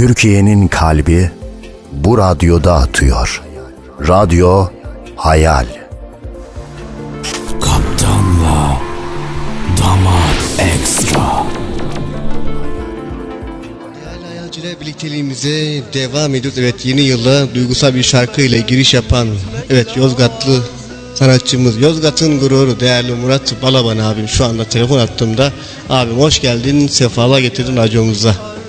Türkiye'nin kalbi bu radyoda atıyor. Radyo Hayal. Kaptanla Damar Ekstra. Değerli hayalciler birlikteliğimize devam ediyoruz. Evet yeni yıla duygusal bir şarkıyla giriş yapan evet Yozgatlı sanatçımız Yozgat'ın gururu değerli Murat Balaban abim şu anda telefon attığımda abim hoş geldin sefalar getirdin radyomuza.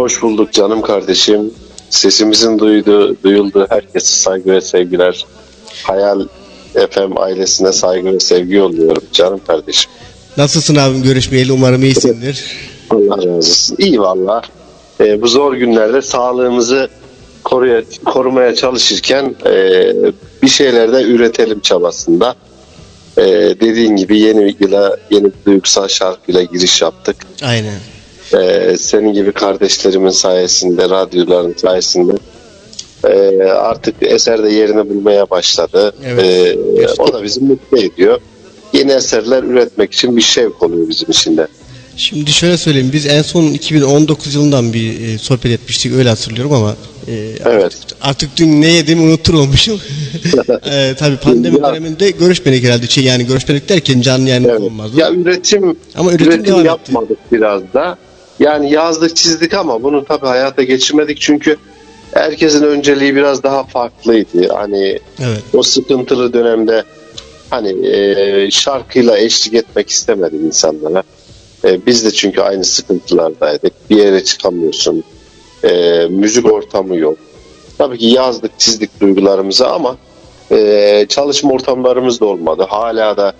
Hoş bulduk canım kardeşim. Sesimizin duyduğu, duyulduğu herkese saygı ve sevgiler. Hayal FM ailesine saygı ve sevgi yolluyorum canım kardeşim. Nasılsın abim görüşmeyeli umarım iyisindir. Allah razı olsun. İyi valla. Ee, bu zor günlerde sağlığımızı koruya, korumaya çalışırken e, bir şeyler de üretelim çabasında. E, dediğin gibi yeni yıla yeni duygusal şarkıyla giriş yaptık. Aynen. Ee, senin gibi kardeşlerimin sayesinde, radyoların sayesinde ee, artık eser de yerini bulmaya başladı. Evet. Ee, o da bizi mutlu ediyor. Yeni eserler üretmek için bir şevk oluyor bizim için de. Şimdi şöyle söyleyeyim biz en son 2019 yılından bir e, sohbet etmiştik öyle hatırlıyorum ama e, Evet. artık dün ne yediğimi unutur olmuşum. e, tabii pandemi Ya. döneminde görüşmedik herhalde şey yani görüşmedik derken canlı yayın Evet. olmazdı. Ya üretim, Ama üretim üretim, devam etti. yapmadık biraz da. Yani yazdık çizdik ama bunu tabii hayata geçirmedik çünkü herkesin önceliği biraz daha farklıydı. Hani Evet. o sıkıntılı dönemde hani e, şarkıyla eşlik etmek istemedim insanlara. E, biz de çünkü aynı sıkıntılardaydık. Bir yere çıkamıyorsun. E, müzik ortamı yok. Tabii ki yazdık, çizdik duygularımızı ama e, çalışma ortamlarımız da olmadı. Hala da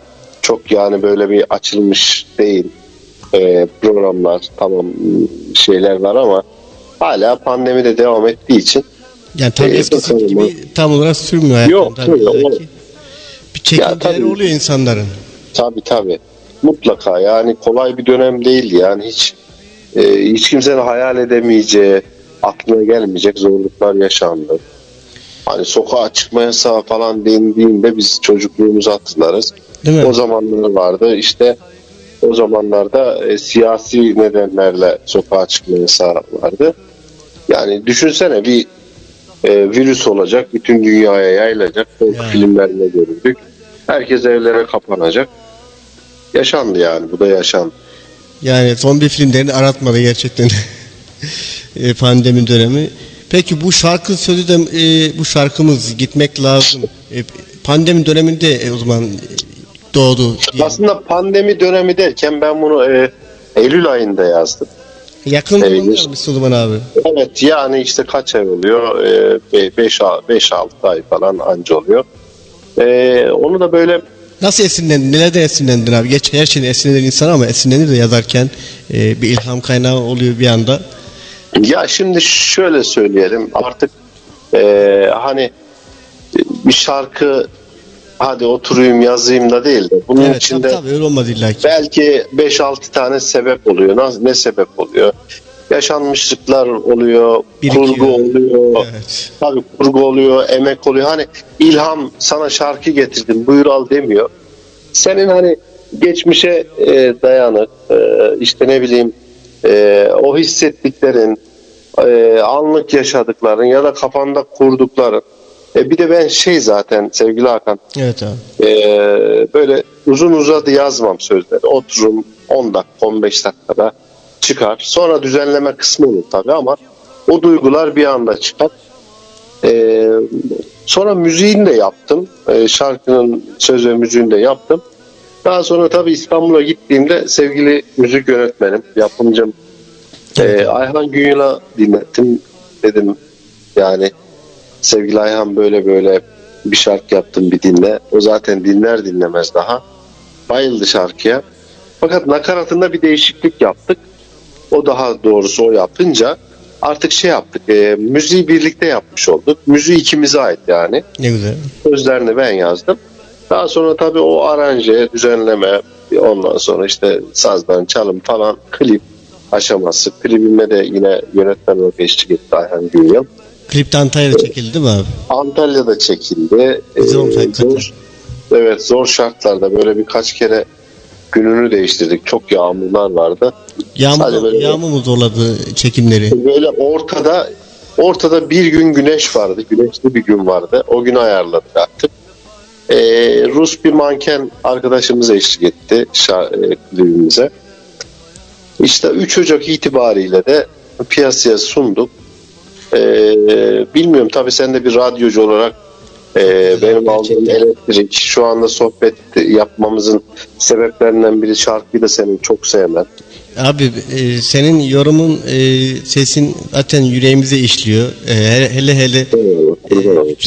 çok yani böyle bir açılmış değil e, programlar, tamam şeyler var ama hala pandemi de devam ettiği için Yani tam E, eskisi gibi tam olarak sürmüyor hayatım. Yok, yok. Bir çekinceleri oluyor insanların. Tabii tabii. Mutlaka yani kolay bir dönem değil yani hiç e, hiç kimsenin hayal edemeyeceği, aklına gelmeyecek zorluklar yaşandı. Hani sokağa çıkma yasağı falan dendiğinde biz çocukluğumuzu hatırlarız. Değil mi? O zamanlar vardı işte o zamanlarda e, siyasi nedenlerle sokağa çıkma yasağı vardı. Yani düşünsene bir e, virüs olacak, bütün dünyaya yayılacak. Korku Yani. filmlerinde görürdük. Herkes evlere kapanacak. Yaşandı yani, bu da yaşandı. Yani zombi filmlerini aratmadı gerçekten. E, pandemi dönemi. Peki bu şarkı sözü de e, bu şarkımız gitmek lazım. E, pandemi döneminde e, o zaman doğdu. diye. Aslında pandemi dönemi derken ben bunu e, Eylül ayında yazdım. Yakın zamanlar mı Sulman abi? Evet yani işte kaç ay oluyor? 5-6 ay falan anca oluyor. E, onu da böyle Nasıl esinlendin? Nelerden esinlendin abi? Geç her şeyden esinlenen insan ama esinlenir de yazarken e, bir ilham kaynağı oluyor bir anda. Ya şimdi şöyle söyleyelim artık e, hani bir şarkı hadi oturayım yazayım da değil de bunun evet içinde tabii, tabii öyle olmadı illa ki. belki 5-6 tane sebep oluyor. Ne, ne sebep oluyor? Yaşanmışlıklar oluyor, Birikiyor. kurgu oluyor, Evet. tabii kurgu oluyor, emek oluyor. Hani ilham sana şarkı getirdim buyur al demiyor. Senin hani geçmişe e, dayanık e, işte ne bileyim e, o hissettiklerin e, anlık yaşadıkların ya da kafanda kurdukların e, bir de ben şey zaten sevgili Hakan Evet abi. ee, böyle uzun uzadı yazmam sözleri. Otururum 10 dakika 15 dakikada çıkar. Sonra düzenleme kısmı olur tabii ama o duygular bir anda çıkar. Ee, sonra müziğini de yaptım. Ee, şarkının söz ve müziğini de yaptım. Daha sonra tabii İstanbul'a gittiğimde sevgili müzik yönetmenim, yapımcım ee, Ayhan Günyal'a dinlettim. Dedim yani sevgili Ayhan böyle böyle bir şarkı yaptım bir dinle. O zaten dinler dinlemez daha. Bayıldı şarkıya. Fakat nakaratında bir değişiklik yaptık. O daha doğrusu o yapınca artık şey yaptık. E, müziği birlikte yapmış olduk. Müziği ikimize ait yani. Ne güzel. Sözlerini ben yazdım. Daha sonra tabii o aranje, düzenleme, ondan sonra işte sazdan çalım falan klip aşaması. Klibime de yine yönetmen olarak eşlik etti Ayhan Günyal. Klip de Antalya'da çekildi değil mi abi? Antalya'da çekildi. Güzel olmuş Ee, zor, evet zor şartlarda böyle birkaç kere gününü değiştirdik. Çok yağmurlar vardı. Sadece Yağmur, böyle- yağmur mu zorladı çekimleri? Böyle ortada ortada bir gün güneş vardı. Güneşli bir gün vardı. O günü ayarladık artık. Ee, Rus bir manken arkadaşımız eşlik etti şa- e, klibimize. İşte 3 Ocak itibariyle de piyasaya sunduk. Ee, bilmiyorum tabii sen de bir radyocu olarak e, benim aldığım elektrik şu anda sohbet yapmamızın sebeplerinden biri şarkıyı da senin çok sevmen. Abi e, senin yorumun e, sesin zaten yüreğimize işliyor. E, hele hele, hele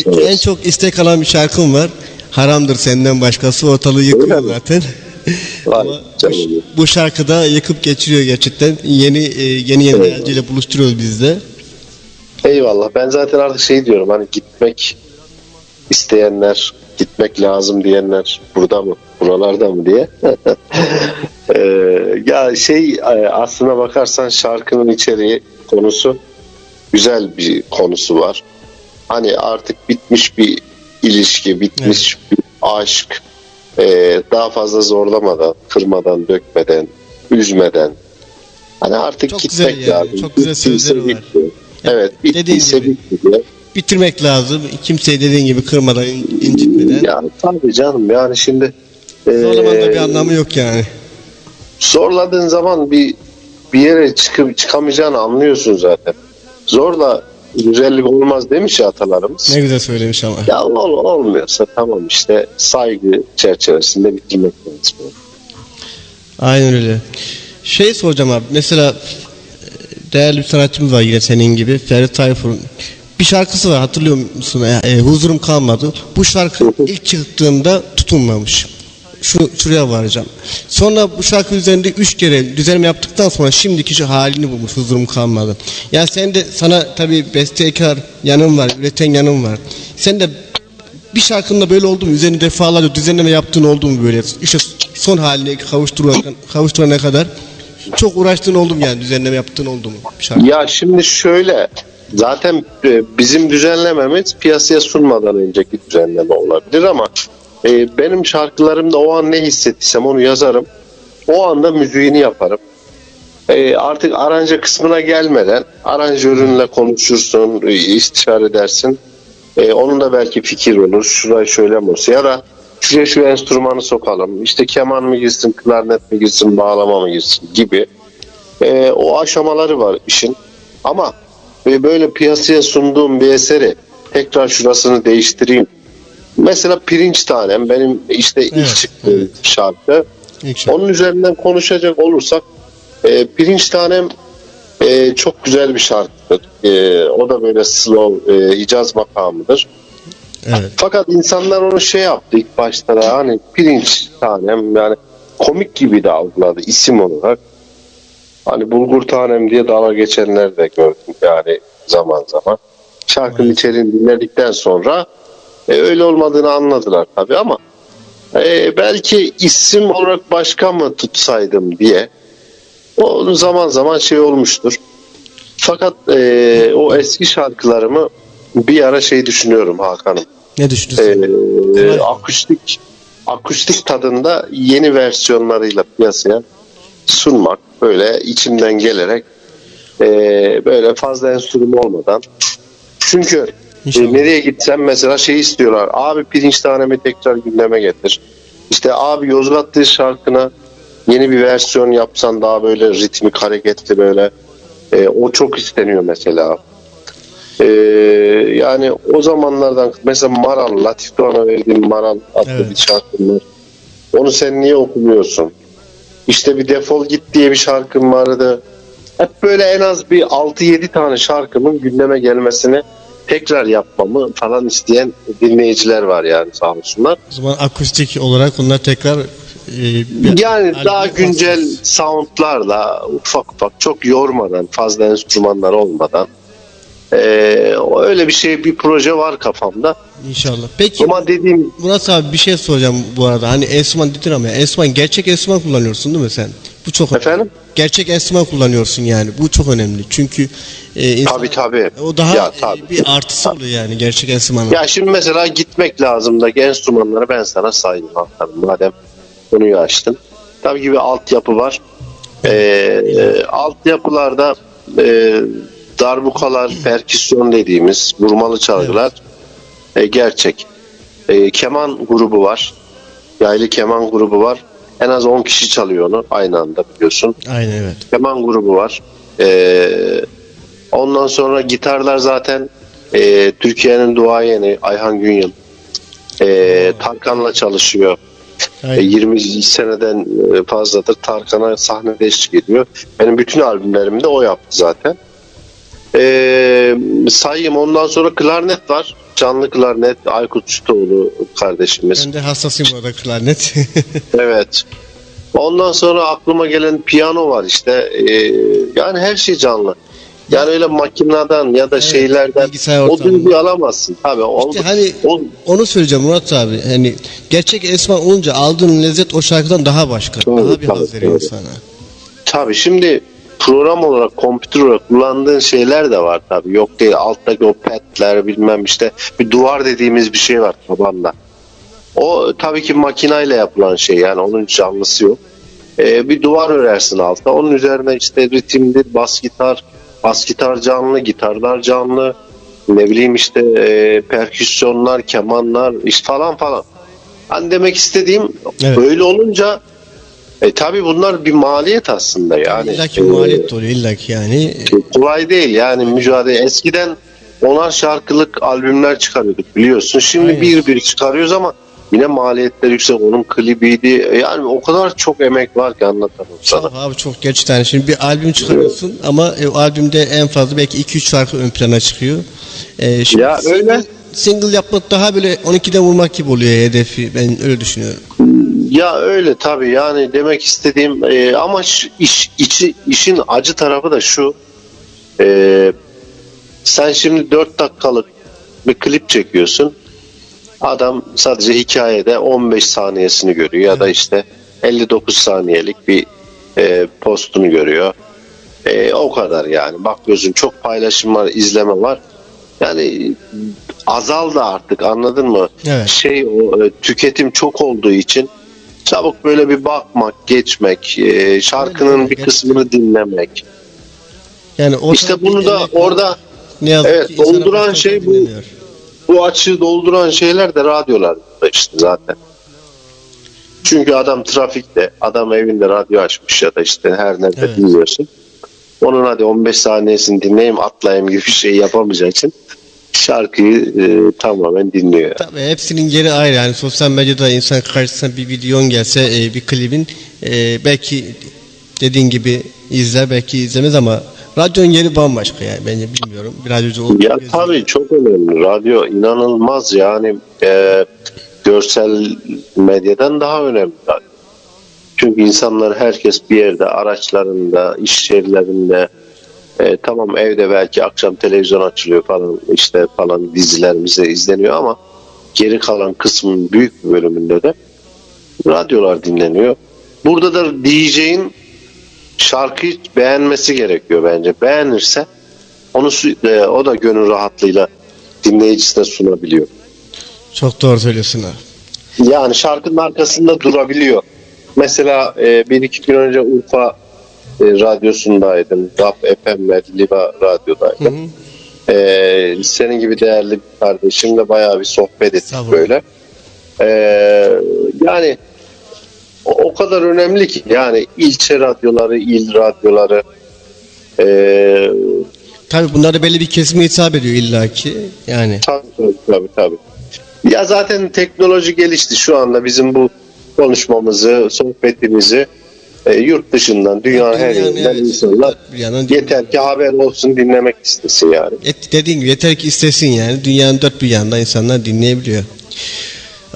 sağ en çok istek alan bir şarkım var. Haramdır senden başkası ortalığı yıkıyor zaten. Ama bu, bu şarkıda yıkıp geçiriyor gerçekten. Yeni e, yeni yeni enerjiyle buluşturuyoruz biz de. Eyvallah. Ben zaten artık şey diyorum hani gitmek isteyenler, gitmek lazım diyenler burada mı, buralarda mı diye. Ee, ya şey e, aslına bakarsan şarkının içeriği konusu güzel bir konusu var. Hani artık bitmiş bir ilişki, bitmiş bir aşk e, daha fazla zorlamadan, kırmadan, dökmeden, üzmeden hani artık Çok gitmek güzel yani, lazım. çok güzel sözleri var. Evet, Dediğin bittiyse gibi. bitti. Bitirmek lazım. Kimseyi dediğin gibi kırmadan, in- incitmeden. Ya tabii canım yani şimdi Zorlamanın bir anlamı yok yani. zorladığın zaman bir bir yere çıkıp çıkamayacağını anlıyorsun zaten. Zorla güzellik olmaz demiş ya atalarımız. Ne güzel söylemiş ama. Ya ol, olmuyorsa tamam işte saygı çerçevesinde bitirmek lazım. Aynen öyle. Şey soracağım abi. Mesela değerli bir sanatçımız var yine senin gibi. Ferit Tayfur'un bir şarkısı var hatırlıyor musun? E, e, huzurum kalmadı. Bu şarkı ilk çıktığında tutunmamış. Şu, şuraya varacağım. Sonra bu şarkı üzerinde üç kere düzenleme yaptıktan sonra şimdiki şu halini bulmuş huzurum kalmadı. Yani sen de sana tabii bestekar yanın var, üreten yanın var. Sen de bir şarkında böyle oldu mu? Üzerine defalarca düzenleme yaptığın oldu mu böyle? İşte son haline kavuşturana, kavuşturana kadar çok uğraştığın oldu mu yani düzenleme yaptığın oldu mu? Şarkı? Ya şimdi şöyle zaten e, bizim düzenlememiz piyasaya sunmadan önceki düzenleme olabilir ama e, benim şarkılarımda o an ne hissettiysem onu yazarım. O anda müziğini yaparım. E, artık aranje kısmına gelmeden aranjörünle konuşursun, e, istişare edersin. E, onun da belki fikir olur. Şurayı şöyle mi olsun ya da şuraya şu enstrümanı sokalım. İşte keman mı girsin, klarnet mi girsin, bağlama mı girsin gibi. E, o aşamaları var işin. Ama e, böyle piyasaya sunduğum bir eseri tekrar şurasını değiştireyim. Mesela Pirinç Tanem benim işte ilk Evet, çıktığım evet. şarkı. İlk şarkı. Onun üzerinden konuşacak olursak e, Pirinç Tanem e, çok güzel bir şarkıdır. E, o da böyle slow, e, icaz makamıdır. Evet. Fakat insanlar onu şey yaptı ilk başta da hani pirinç tanem yani komik gibi de algıladı isim olarak. Hani bulgur tanem diye dalga geçenler de gördüm yani zaman zaman. Şarkının içeriğini dinledikten sonra e, öyle olmadığını anladılar tabii ama e, belki isim olarak başka mı tutsaydım diye o zaman zaman şey olmuştur. Fakat e, o eski şarkılarımı bir ara şey düşünüyorum Hakan'ım. Ne düşünüyorsun? Ee, akustik akustik tadında yeni versiyonlarıyla piyasaya sunmak böyle içimden gelerek e, böyle fazla enstrüman olmadan çünkü İnşallah. e, nereye gitsem mesela şey istiyorlar abi pirinç tanemi tekrar gündeme getir işte abi Yozgatlı şarkına yeni bir versiyon yapsan daha böyle ritmik hareketli böyle e, o çok isteniyor mesela ee, yani o zamanlardan mesela Maral, Latif Doğan'a verdiğim Maral adlı Evet. bir şarkım var. Onu sen niye okumuyorsun? İşte bir defol git diye bir şarkım vardı. Hep böyle en az bir 6-7 tane şarkımın gündeme gelmesini tekrar yapmamı falan isteyen dinleyiciler var yani sağ olsunlar. O zaman akustik olarak onlar tekrar e, bir- Yani daha güncel soundlarla ufak ufak çok yormadan fazla enstrümanlar olmadan ee, öyle bir şey bir proje var kafamda. İnşallah. Peki Ama dediğim Murat abi bir şey soracağım bu arada. Hani enstrüman dedin ama enstrüman gerçek enstrüman kullanıyorsun değil mi sen? Bu çok önemli. Efendim? Gerçek enstrüman kullanıyorsun yani. Bu çok önemli. Çünkü e, insan- Tabii tabii. o daha Ya, e, tabii. bir artısı oluyor yani gerçek enstrümanın. Ya şimdi mesela gitmek lazım da enstrümanları ben sana sayayım madem konuyu açtın. tabii ki bir altyapı var. E, e, altyapılarda e, darbukalar, perküsyon dediğimiz vurmalı çalgılar e, gerçek. E, keman grubu var. Yaylı keman grubu var. En az 10 kişi çalıyor onu aynı anda biliyorsun. Aynen evet. Keman grubu var. E, ondan sonra gitarlar zaten e, Türkiye'nin duayeni Ayhan Günyıl. E, Tarkan'la çalışıyor. E, Aynen. 20 seneden e, fazladır Tarkan'a sahnede eşlik ediyor. Benim bütün albümlerimde o yaptı zaten. E, sayayım ondan sonra klarnet var. Canlı klarnet Aykut Sütoğlu kardeşimiz. Ben de hassasıyım orada klarnet. Evet. Ondan sonra aklıma gelen piyano var işte. E, yani her şey canlı. Yani öyle makineden ya da Evet, şeylerden o duyguyu alamazsın. Tabii. o- İşte hani o- onu söyleyeceğim Murat abi. Hani gerçek esman olunca aldığın lezzet o şarkıdan daha başka. Tabii, daha bir tabii, haz veriyor tabii. insana. Tabii şimdi program olarak, kompütür olarak kullandığın şeyler de var tabii. Yok değil alttaki o petler bilmem işte bir duvar dediğimiz bir şey var tabanda. O tabii ki makinayla yapılan şey yani onun canlısı yok. Ee, bir duvar örersin altta. Onun üzerine işte ritimdir, bas gitar, bas gitar canlı, gitarlar canlı. Ne bileyim işte e, perküsyonlar, kemanlar işte falan falan. Hani demek istediğim Evet. böyle olunca e tabi bunlar bir maliyet aslında yani. İlla ki E, maliyet oluyor illa ki yani. kolay değil yani mücadele. Eskiden onar şarkılık albümler çıkarıyorduk biliyorsun. Şimdi Aynen. bir bir çıkarıyoruz ama yine maliyetler yüksek. Onun klibiydi. Yani o kadar çok emek var ki anlatamam sana. Çok abi çok gerçekten. Şimdi bir albüm çıkarıyorsun ama e, albümde en fazla belki 2-3 şarkı ön plana çıkıyor. E, şimdi Ya single, öyle. Single yapmak daha böyle 12'den vurmak gibi oluyor hedefi. Ben öyle düşünüyorum. Ya öyle tabii yani demek istediğim e, ama iş, içi, işin acı tarafı da şu. E, sen şimdi 4 dakikalık bir klip çekiyorsun. Adam sadece hikayede 15 saniyesini görüyor ya da işte 59 saniyelik bir e, postunu görüyor. E, o kadar yani. Bakıyorsun çok paylaşım var, izleme var. Yani azaldı artık anladın mı? Evet. Şey o e, tüketim çok olduğu için çabuk böyle bir bakmak, geçmek, e, şarkının bir kısmını dinlemek. Yani o İşte bunu da orada ne yazık evet, ki dolduran şey bu. bu açığı dolduran şeyler de radyolarda işte zaten. Çünkü adam trafikte, adam evinde radyo açmış ya da işte her nerede Evet. dinliyorsun. Onun hadi 15 saniyesini dinleyeyim atlayayım gibi bir şey yapamayacağı için şarkıyı e, tamamen dinliyor. Tabii hepsinin yeri ayrı. Yani sosyal medyada insan karşısına bir videon gelse, e, bir klibin e, belki dediğin gibi izler, belki izlemez ama radyonun yeri bambaşka yani. Bence bilmiyorum. Bir radyocu olduğu Ya tabii çok önemli. Radyo inanılmaz yani e, görsel medyadan daha önemli. Çünkü insanlar herkes bir yerde araçlarında, iş yerlerinde e, tamam evde belki akşam televizyon açılıyor falan işte falan dizilerimiz de izleniyor ama geri kalan kısmın büyük bir bölümünde de radyolar dinleniyor. Burada da DJ'in şarkıyı beğenmesi gerekiyor bence. Beğenirse onu e, o da gönül rahatlığıyla dinleyicisine sunabiliyor. Çok doğru söylüyorsun abi. Yani şarkının arkasında durabiliyor. Mesela e, bir iki gün önce Urfa e, radyosundaydım. DAP FM ve Liva radyodaydım. E, senin gibi değerli bir kardeşimle bayağı bir sohbet ettik böyle. E, yani o, o kadar önemli ki yani ilçe radyoları, il radyoları e, Tabii bunlar da belli bir kesime hitap ediyor illaki. Yani tabii tabii. tabii. Ya zaten teknoloji gelişti şu anda bizim bu konuşmamızı, sohbetimizi e, yurt dışından, dünyanın her Dünyanın, yerinden evet, insanlar yandan yeter ki haber olsun dinlemek istesin yani. Et, dediğin gibi yeter ki istesin yani. Dünyanın dört bir yanında insanlar dinleyebiliyor.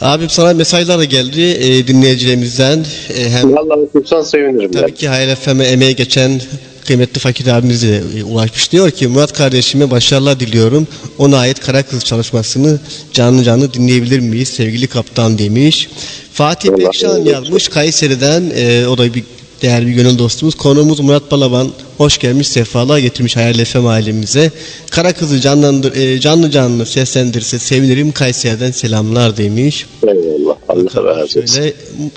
Abim sana mesajlar da geldi e, dinleyicilerimizden. E, hem Vallahi okursan sevinirim tabii ki Hayal FM'e emeği geçen kıymetli fakir abimiz de e, ulaşmış. Diyor ki Murat kardeşime başarılar diliyorum. Ona ait Kara Kız çalışmasını canlı canlı dinleyebilir miyiz sevgili kaptan demiş. Fatih Bekşan yazmış Kayseri'den e, o da bir değerli bir gönül dostumuz. Konuğumuz Murat Balaban. Hoş gelmiş, sefalar getirmiş Hayal FM ailemize. Kara kızı canlandır, e, canlı canlı seslendirse sevinirim Kayseri'den selamlar demiş. Eyvallah. Allah razı olsun.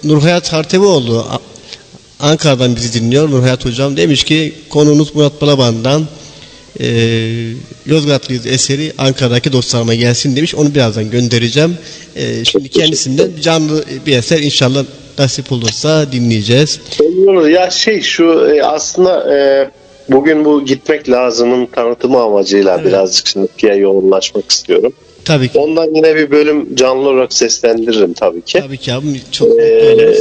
Nurhayat Harteboğlu A- Ankara'dan bizi dinliyor Nur Hayat Hocam. Demiş ki konunuz Murat Balaban'dan e, Yozgatlıyız eseri Ankara'daki dostlarıma gelsin demiş. Onu birazdan göndereceğim. E, şimdi kendisinden canlı bir eser inşallah nasip olursa dinleyeceğiz. Olur. Ya şey şu e, aslında e, bugün bu gitmek lazımın tanıtımı amacıyla Evet. birazcık şarkıya yoğunlaşmak istiyorum. Tabii ki. Ondan yine bir bölüm canlı olarak seslendiririm tabii ki. Tabii ki abi çok Ee,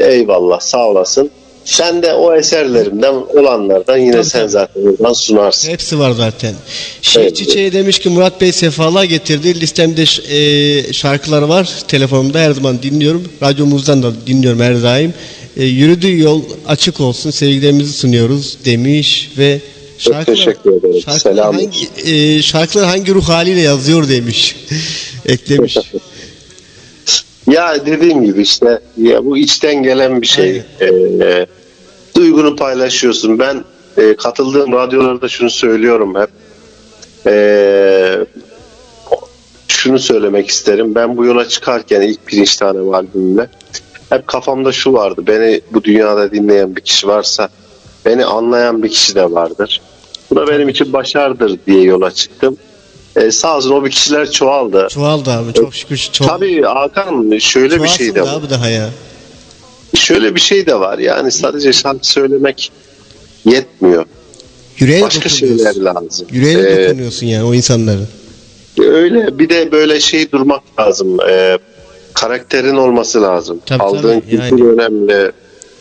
eyvallah sağ olasın. Sen de o eserlerimden olanlardan yine Tabii, sen tabii. zaten oradan sunarsın. Hepsi var zaten. Şiir Evet. Çiçeği demiş ki Murat Bey sefalar getirdi. Listemde e, şarkılar var. Telefonumda her zaman dinliyorum. Radyomuzdan da dinliyorum her daim. E, yürüdüğü yol açık olsun. Sevgilerimizi sunuyoruz demiş ve şarkılar, teşekkür ederim. Şarkılar Selam hangi, e, şarkılar hangi ruh haliyle yazıyor demiş. Eklemiş. Ya dediğim gibi işte ya bu içten gelen bir şey. Ee, duygunu paylaşıyorsun. Ben e, katıldığım radyolarda şunu söylüyorum hep. Ee, şunu söylemek isterim. Ben bu yola çıkarken ilk pirinç tane albümümle hep kafamda şu vardı. Beni bu dünyada dinleyen bir kişi varsa beni anlayan bir kişi de vardır. Bu da benim için başarıdır diye yola çıktım. Ee, sağ olsun o bir kişiler çoğaldı. Çoğaldı abi çok şükür. Çok, Tabii Hakan şöyle bir şey de çoğalsın var. abi daha ya. Şöyle bir şey de var. Yani sadece şarkı söylemek yetmiyor. Yüreğe Başka şeyler lazım. Yüreğe Ee, dokunuyorsun yani o insanların. öyle bir de böyle şey durmak lazım. Ee, karakterin olması lazım. Tabii, Aldığın tabii, kültür yani. önemli.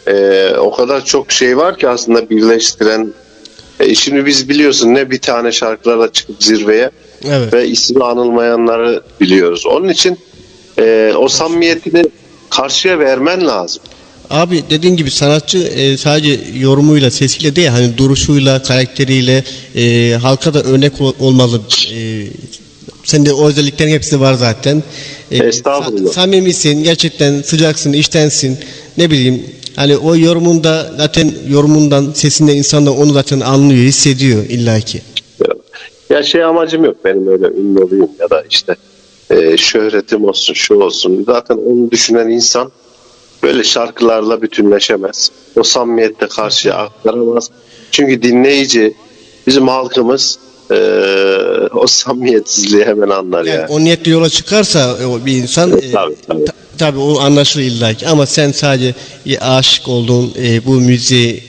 Ee, o kadar çok şey var ki aslında birleştiren. E, şimdi biz biliyorsun ne bir tane şarkılarla çıkıp zirveye Evet. ve ismi anılmayanları biliyoruz. Onun için e, o samimiyetini karşıya vermen lazım. Abi dediğin gibi sanatçı e, sadece yorumuyla, sesiyle değil hani duruşuyla, karakteriyle e, halka da örnek ol- olmalı. E, sende o özelliklerin hepsi var zaten. E, Estağfurullah. sa- samimisin, gerçekten sıcaksın, iştensin. Ne bileyim hani o yorumunda zaten yorumundan, sesinden insan da onu zaten anlıyor, hissediyor illaki. Ya şey amacım yok benim öyle ünlü olayım ya da işte e, şöhretim olsun şu olsun. Zaten onu düşünen insan böyle şarkılarla bütünleşemez. O samimiyette karşıya aktaramaz. Çünkü dinleyici bizim halkımız e, o samimiyetsizliği hemen anlar Yani yani. o niyetle yola çıkarsa o bir insan e, Tabii, tabii. ta- tabii o anlaşılır illaki ama sen sadece e, aşık olduğun e, bu müziği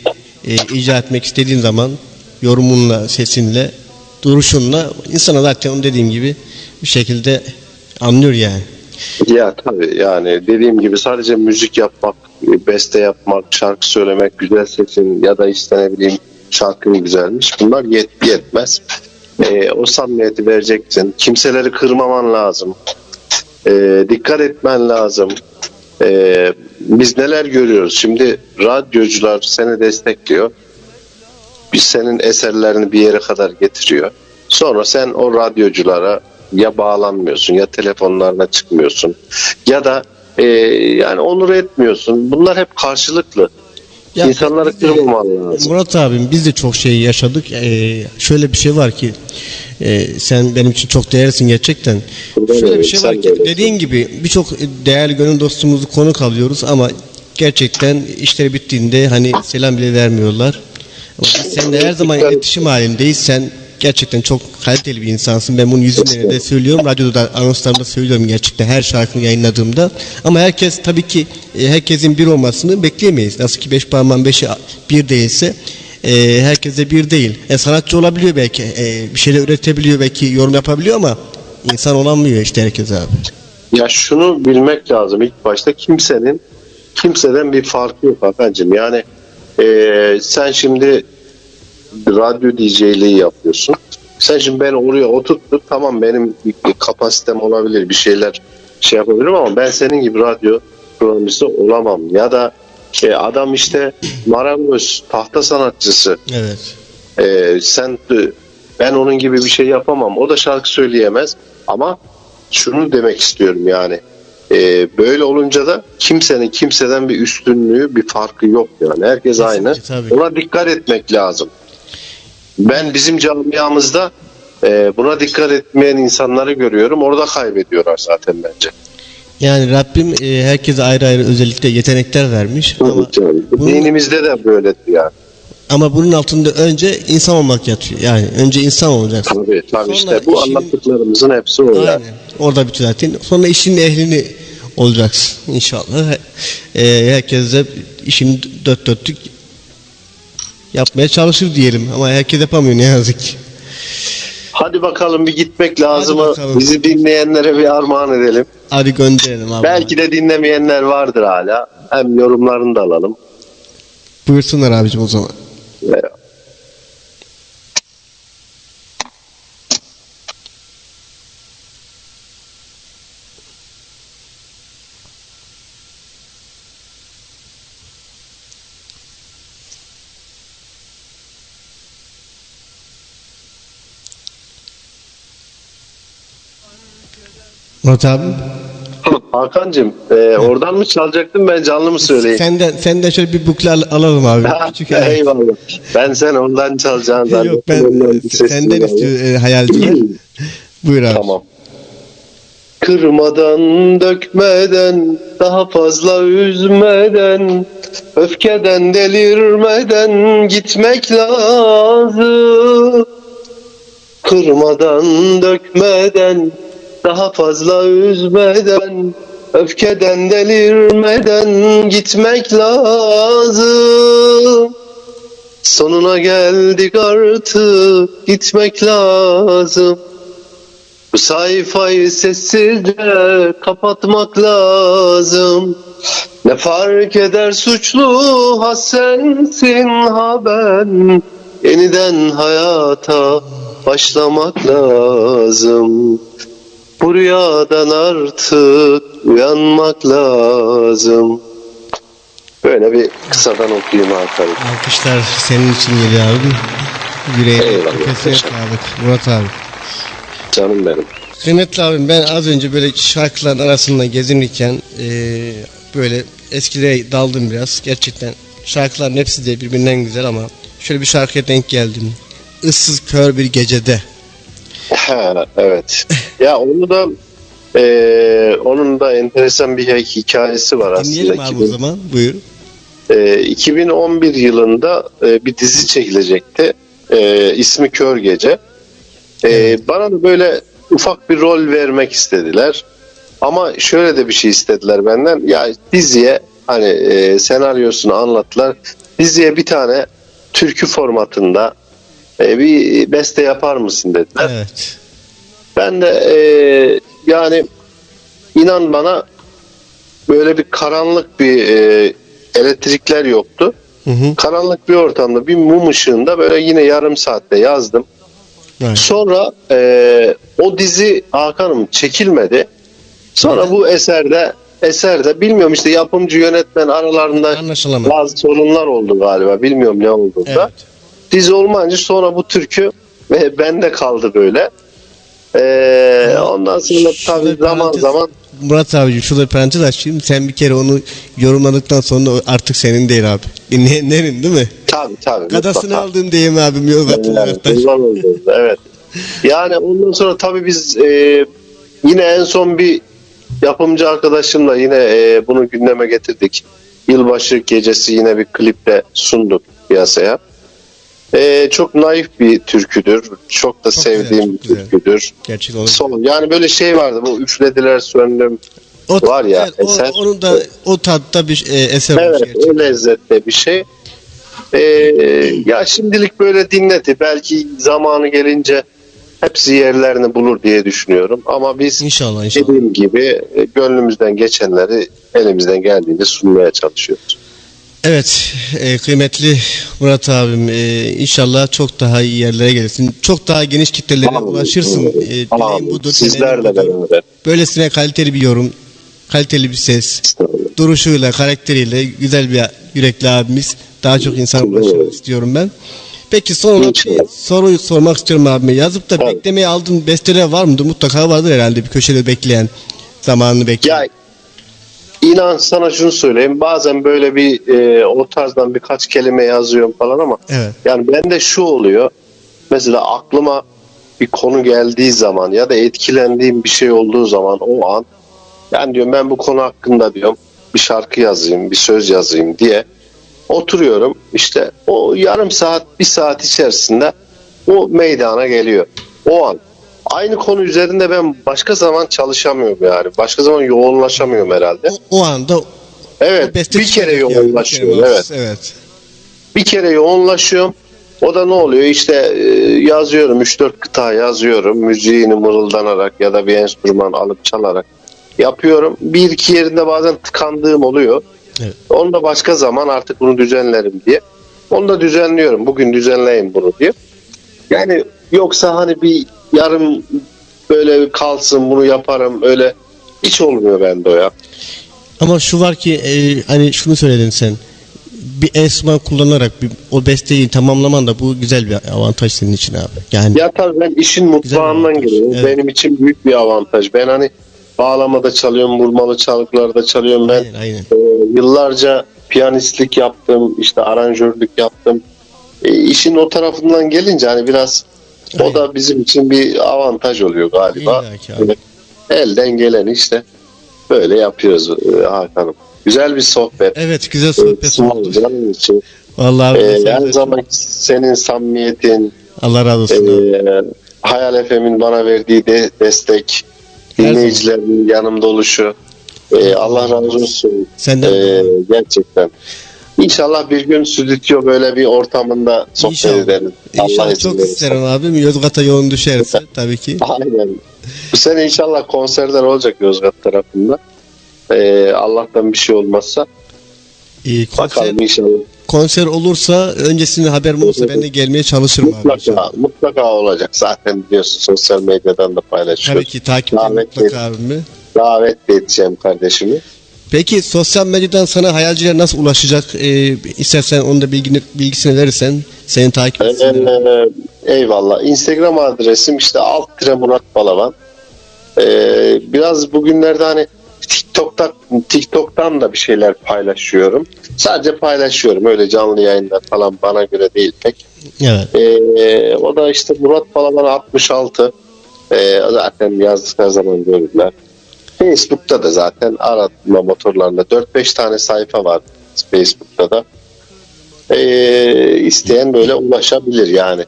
e, icat etmek istediğin zaman yorumunla, sesinle, duruşunla insana zaten dediğim gibi bir şekilde anlıyor yani. Ya tabii yani dediğim gibi sadece müzik yapmak, beste yapmak, şarkı söylemek, güzel sesin ya da işte ne şarkın güzelmiş bunlar yet, yetmez. E, o samimiyeti vereceksin. Kimseleri kırmaman lazım. E, dikkat etmen lazım. E, biz neler görüyoruz? Şimdi radyocular seni destekliyor. Biz senin eserlerini bir yere kadar getiriyor. Sonra sen o radyoculara ya bağlanmıyorsun ya telefonlarına çıkmıyorsun ya da e, yani onur etmiyorsun. Bunlar hep karşılıklı. Ya İnsanları kırmaman lazım. Murat abim biz de çok şey yaşadık. Ee, şöyle bir şey var ki e, sen benim için çok değerlisin gerçekten. Öyle Şöyle bir şey var ki öylesin. dediğin gibi birçok değerli gönül dostumuzu konuk alıyoruz ama gerçekten işleri bittiğinde hani selam bile vermiyorlar. Seninle her zaman iletişim halindeyiz. Sen gerçekten çok kaliteli bir insansın. Ben bunu yüzümle de söylüyorum. Radyoda da anonslarımda söylüyorum gerçekten her şarkını yayınladığımda. Ama herkes tabii ki e, herkesin bir olmasını bekleyemeyiz. Nasıl ki beş parmağın beşi bir değilse e, herkese bir değil. E, sanatçı olabiliyor belki. E, bir şeyler üretebiliyor belki yorum yapabiliyor ama insan olamıyor işte herkes abi. Ya şunu bilmek lazım ilk başta kimsenin kimseden bir farkı yok Hakan'cığım. Yani e, sen şimdi radyo DJ'liği yapıyorsun. Sen şimdi beni oraya oturttun tamam benim bir kapasitem olabilir bir şeyler şey yapabilirim ama ben senin gibi radyo programcısı olamam. Ya da e, adam işte marangoz, tahta sanatçısı. Evet. Ee, sen ben onun gibi bir şey yapamam. O da şarkı söyleyemez. Ama şunu demek istiyorum yani. Ee, böyle olunca da kimsenin kimseden bir üstünlüğü, bir farkı yok yani. Herkes Kesinlikle, aynı. tabii. Ona dikkat etmek lazım. Ben bizim camiamızda e, buna dikkat etmeyen insanları görüyorum. Orada kaybediyorlar zaten bence. Yani Rabbim e, herkese ayrı ayrı özellikle yetenekler vermiş ama bunun, Dinimizde de böyledir yani. Ama bunun altında önce insan olmak yatıyor. Yani önce insan olacaksın. Tabii tabii Sonra işte bu işinin- anlattıklarımızın hepsi o yani. Aynen. Orada bitiyor zaten. Sonra işin ehlini olacaksın inşallah. E, herkes de işini dört dörtlük yapmaya çalışır diyelim. Ama herkes yapamıyor ne yazık ki. Hadi bakalım bir gitmek lazım. Bizi dinleyenlere bir armağan edelim. Hadi gönderelim abi. Belki de dinlemeyenler vardır hala. Hem yorumlarını da alalım. Buyursunlar abicim o zaman. Ve Murat abi. Hakan'cığım e, oradan mı çalacaktın ben canlı mı söyleyeyim? Senden, senden şöyle bir bukle al- alalım abi. Küçük. Eyvallah. Ben sen ondan çalacağını zannettim. Yok ben senden aldım. istiyor e. Buyur abi. Tamam. Kırmadan, dökmeden, daha fazla üzmeden, öfkeden, delirmeden gitmek lazım. Kırmadan, dökmeden, daha fazla üzmeden, öfkeden, delirmeden gitmek lazım. Sonuna geldik artık gitmek lazım. Bu sayfayı sessizce kapatmak lazım. Ne fark eder suçlu ha sensin ha ben. Yeniden hayata başlamak lazım. Bu rüyadan artık uyanmak lazım. Böyle bir kısadan okuyayım Hakan'ım. Alkışlar senin için geliyor abi. Yüreğine sağlık Murat abi. Canım benim. Kıymetli abim ben az önce böyle şarkıların arasında gezinirken eee, böyle eskilere daldım biraz. Gerçekten şarkıların hepsi de birbirinden güzel ama şöyle bir şarkıya denk geldim. Issız kör bir gecede. Ha, evet. ya onu da eee, onun da enteresan bir hikayesi var aslında. Dinleyelim abi o 2000 zaman. Buyur. Eee, 2011 yılında eee, bir dizi çekilecekti. Eee ismi Kör Gece. Eee, Bana da böyle ufak bir rol vermek istediler. Ama şöyle de bir şey istediler benden. Ya diziye hani eee, senaryosunu anlattılar. Diziye bir tane türkü formatında eee, bir beste yapar mısın dediler. Evet. Ben de eee, yani inan bana böyle bir karanlık bir eee, elektrikler yoktu. Hı hı. Karanlık bir ortamda bir mum ışığında böyle yine yarım saatte yazdım. Evet. Sonra eee, o dizi Hakan'ım çekilmedi. Sonra bu eserde eserde bilmiyorum işte yapımcı yönetmen aralarında bazı sorunlar oldu galiba. Bilmiyorum ne oldu da. Evet. Dizi olmayınca sonra bu türkü ve bende kaldı böyle. Ee, ondan sonra tabii zaman zaman Murat abicim şurada parantez açayım. Sen bir kere onu yorumladıktan sonra artık senin değil abi. Dinleyenlerin değil mi? tabii tabii. Gadasını mutlaka. aldığım diyeyim abim bundan oldu, evet. Yani ondan sonra tabii biz e, yine en son bir yapımcı arkadaşımla yine e, bunu gündeme getirdik. Yılbaşı gecesi yine bir kliple sunduk piyasaya. E, çok naif bir türküdür. Çok da Çok sevdiğim güzel, bir güzel. türküdür. Gerçek olur. Son, yani böyle şey vardı bu üflediler söndüm. O, var ya, evet, o- eser. onun da o tatta bir e, eser olmuş Evet gerçekten. o lezzette bir şey. Ee, ya şimdilik böyle dinleti. Belki zamanı gelince hepsi yerlerini bulur diye düşünüyorum. Ama biz İnşallah inşallah. dediğim gibi e, gönlümüzden geçenleri elimizden geldiğince sunmaya çalışıyoruz. Evet e, kıymetli Murat abim e, inşallah çok daha iyi yerlere gelirsin. Çok daha geniş kitlelere Amin, ulaşırsın. E, dileğim budur. Sizlerle beraber. Böylesine kaliteli bir yorum, kaliteli bir ses, duruşuyla, karakteriyle güzel bir yürekli abimiz. Daha çok insana ulaşmak Evet. istiyorum ben. Peki son olarak bir İnşallah. soru sormak istiyorum abime. Yazıp da Tabii. beklemeye aldığın besteler var mıdır? Mutlaka vardır herhalde bir köşede bekleyen, zamanını bekleyen. Ya inan sana şunu söyleyeyim. Bazen böyle bir e, o tarzdan birkaç kelime yazıyorum falan ama Evet. Yani bende şu oluyor. Mesela aklıma bir konu geldiği zaman ya da etkilendiğim bir şey olduğu zaman o an Yani diyorum ben bu konu hakkında diyorum bir şarkı yazayım, bir söz yazayım diye oturuyorum. İşte o yarım saat, bir saat içerisinde o meydana geliyor. O an. Aynı konu üzerinde ben başka zaman çalışamıyorum yani. Başka zaman yoğunlaşamıyorum herhalde. O, o anda Evet, beste bir kere yani, yoğunlaşıyorum. bir kere Evet. Evet. bir kere yoğunlaşıyorum. O da ne oluyor? İşte e, yazıyorum 3-4 kıta yazıyorum. Müziğini mırıldanarak ya da bir enstrüman alıp çalarak yapıyorum. Bir iki yerinde bazen tıkandığım oluyor. Evet. Onu da başka zaman artık bunu düzenlerim diye. Onu da düzenliyorum. Bugün düzenleyin bunu diye. Yani yoksa hani bir yarım böyle kalsın bunu yaparım öyle hiç olmuyor bende o ya. Ama şu var ki e, hani şunu söyledin sen. Bir enstrüman kullanarak bir, o besteyi tamamlaman da bu güzel bir avantaj senin için abi. Yani Ya tabii ben işin mutfağından geliyorum. Evet. Benim için büyük bir avantaj. Ben hani bağlamada çalıyorum, vurmalı çalgılarda çalıyorum. Ben aynen aynen. e, yıllarca piyanistlik yaptım, işte aranjörlük yaptım. E, işin o tarafından gelince hani biraz o Aynen. da bizim için bir avantaj oluyor galiba. Elden gelen işte böyle yapıyoruz e, Hakan'ım. Güzel bir sohbet. Evet güzel E, sohbet ol oldu. için. Vallahi E, abi, her zaman senin samimiyetin, Allah razı olsun. abi. ee, Hayal FM'in bana verdiği de destek, Her dinleyicilerin yanımda oluşu. Ee, Allah razı olsun. Senden Ee, gerçekten. İnşallah bir gün stüdyo böyle bir ortamında sohbet İnşallah. ederiz. Allah İnşallah izin çok isterim abim. Yozgat'a yoğun düşerse tabii ki. Aynen. Bu sene inşallah konserler olacak Yozgat tarafında. Ee, Allah'tan bir şey olmazsa. Ee, konser, Bakalım inşallah. konser olursa öncesinde haberim olursa ben de gelmeye çalışırım abi. Mutlaka, inşallah. mutlaka olacak. Zaten biliyorsun sosyal medyadan da paylaşıyoruz. Tabii ki takip edin mutlaka abimi. Davet de edeceğim kardeşimi. Peki sosyal medyadan sana hayalciler nasıl ulaşacak? Ee, istersen onu da bilgini, bilgisini verirsen seni takip etsinler. Ee, eyvallah. Instagram adresim işte alt tire Murat Balaban. Ee, biraz bugünlerde hani TikTok'ta TikTok'tan da bir şeyler paylaşıyorum. Sadece paylaşıyorum. Öyle canlı yayınlar falan bana göre değil pek. Evet. Ee, o da işte Murat Balaban 66. Ee, zaten yazdıkları zaman görürler. Facebook'ta da zaten aratma motorlarında 4-5 tane sayfa var Facebook'ta da. Ee, isteyen böyle ulaşabilir yani.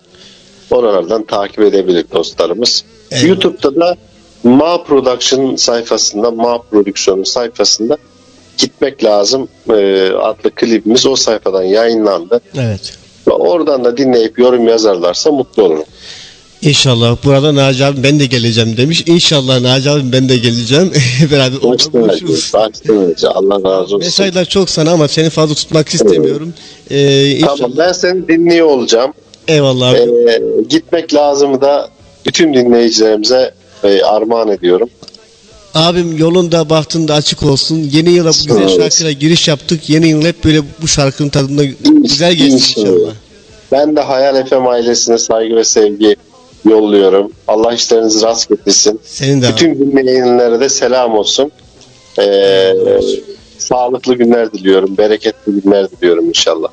Oralardan takip edebilir dostlarımız. Eyvallah. YouTube'da da Ma Production sayfasında, Ma Prodüksiyonun sayfasında gitmek lazım. Ee, adlı klibimiz o sayfadan yayınlandı. Evet. Ve Oradan da dinleyip yorum yazarlarsa mutlu olurum. İnşallah. Burada Naci abi ben de geleceğim demiş. İnşallah Naci abi ben de geleceğim. Beraber önce Allah razı olsun. Mesajlar çok sana ama seni fazla tutmak istemiyorum. Ee, inşallah. Tamam ben seni dinliyor olacağım. Eyvallah abi. Ee, gitmek lazım da bütün dinleyicilerimize e, armağan ediyorum. Abim yolunda bahtında açık olsun. Yeni yıla bu güzel şarkıyla giriş yaptık. Yeni yıl hep böyle bu şarkının tadında güzel geçsin İnşallah. inşallah. Ben de Hayal FM ailesine saygı ve sevgi yolluyorum. Allah işlerinizi rast getirsin. Senin de. Bütün dinleyenlere de selam olsun. Ee, sağlıklı günler diliyorum. Bereketli günler diliyorum inşallah.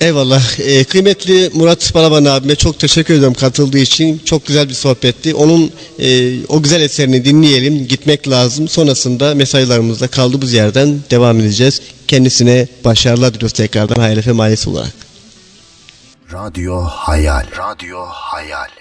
Eyvallah. Ee, kıymetli Murat Balaban abime çok teşekkür ediyorum katıldığı için. Çok güzel bir sohbetti. Onun e, o güzel eserini dinleyelim. Gitmek lazım. Sonrasında mesajlarımızda kaldığımız yerden devam edeceğiz. Kendisine başarılar diliyoruz tekrardan Hayal FM ailesi olarak. Radyo Hayal. Radyo Hayal.